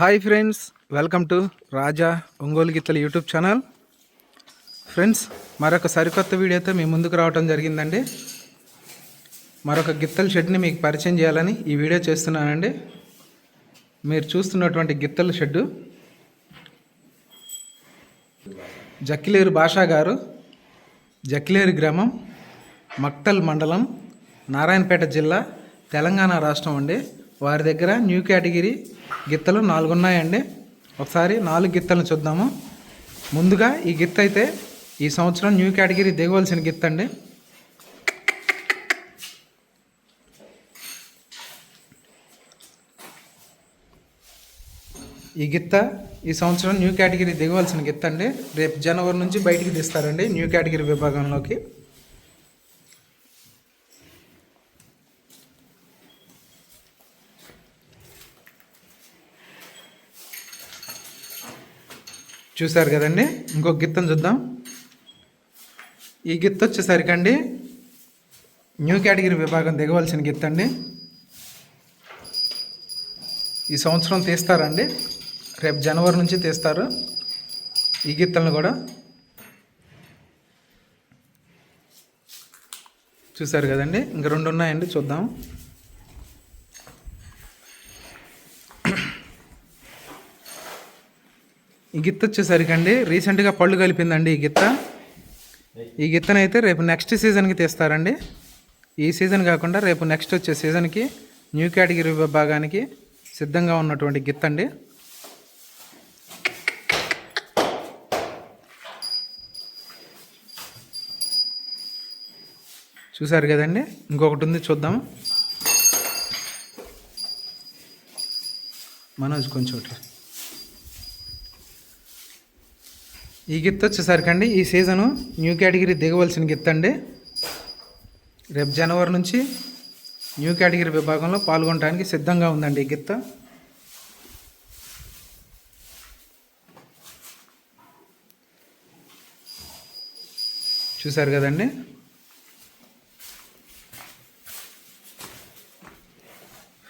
Hi friends welcome to Raja Ongole గిత్తల YouTube channel. Friends మరొక సరికొత్త వీడియోతో మీ ముందుకు రావటం జరిగిందండి. మరొక గిత్తల షెడ్ని మీకు పరిచయం చేయాలని ఈ వీడియో చేస్తున్నానండి. మీరు చూస్తున్నటువంటి గిత్తల షెడ్డు జక్కిలేరు భాషా గారు జక్కిలేరు గ్రామం మక్తల్ మండలం నారాయణపేట జిల్లా తెలంగాణ రాష్ట్రం అండి. వారి దగ్గర న్యూ కేటగిరీ గిత్తలు నాలుగు ఉన్నాయండి ఒకసారి నాలుగు గిత్తలను చూద్దాము. ముందుగా ఈ గిత్త అయితే ఈ సంవత్సరం న్యూ కేటగిరీ దిగవలసిన గిత్త అండి. ఈ గిత్త ఈ సంవత్సరం న్యూ కేటగిరీ దిగవలసిన గిత్త అండి. రేపు జనవరి నుంచి బయటికి తీస్తారండి న్యూ కేటగిరీ విభాగంలోకి. చూశారు కదండి? ఇంకొక గిత్తను చూద్దాం. ఈ గిత్త వచ్చేసరికి అండి న్యూ కేటగిరీ విభాగం దిగవలసిన గిత్త అండి. ఈ సంవత్సరం తీస్తారండి. రేపు జనవరి నుంచి తీస్తారు. ఈ గిత్తలను కూడా చూశారు కదండి? ఇంక రెండు ఉన్నాయండి చూద్దాం. ఈ గిత్త అండి రీసెంట్గా పళ్ళు కలిపిందండి ఈ గిత్త. ఈ గిత్తనైతే రేపు నెక్స్ట్ సీజన్కి తీస్తారండి. ఈ సీజన్ కాకుండా రేపు నెక్స్ట్ వచ్చే సీజన్కి న్యూ కేటగిరీ విభాగానికి సిద్ధంగా ఉన్నటువంటి గిత్త అండి చూసారు కదండి? ఇంకొకటి ఉంది చూద్దాం. మనోజ్ కొంచెం ఈ గిత్త వచ్చేసరికండి ఈ సీజను న్యూ కేటగిరీ దిగవలసిన గిత్త అండి. రేపు జనవరి నుంచి న్యూ కేటగిరీ విభాగంలో పాల్గొనడానికి సిద్ధంగా ఉందండి ఈ గిత్త. చూశారు కదండి?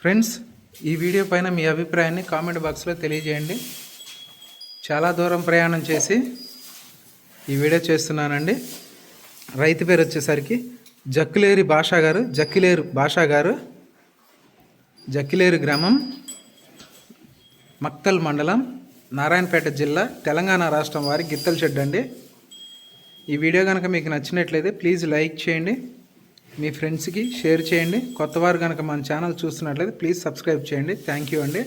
ఫ్రెండ్స్ ఈ వీడియో పైన మీ అభిప్రాయాన్ని కామెంట్ బాక్స్లో తెలియజేయండి. చాలా దూరం ప్రయాణం చేసి ఈ వీడియో చేస్తున్నానండి. రైతు పేరు వచ్చేసరికి జక్కులేరి భాషా గారు జక్కిలేరు భాషా గారు జక్కిలేరు గ్రామం మక్తల్ మండలం నారాయణపేట జిల్లా తెలంగాణ రాష్ట్రం వారి గిత్తల షెడ్ అండి. ఈ వీడియో కనుక మీకు నచ్చినట్లయితే ప్లీజ్ లైక్ చేయండి. మీ ఫ్రెండ్స్కి షేర్ చేయండి. కొత్తవారు కనుక మన ఛానల్ చూస్తున్నట్లయితే ప్లీజ్ సబ్స్క్రైబ్ చేయండి. థ్యాంక్ యూ అండి.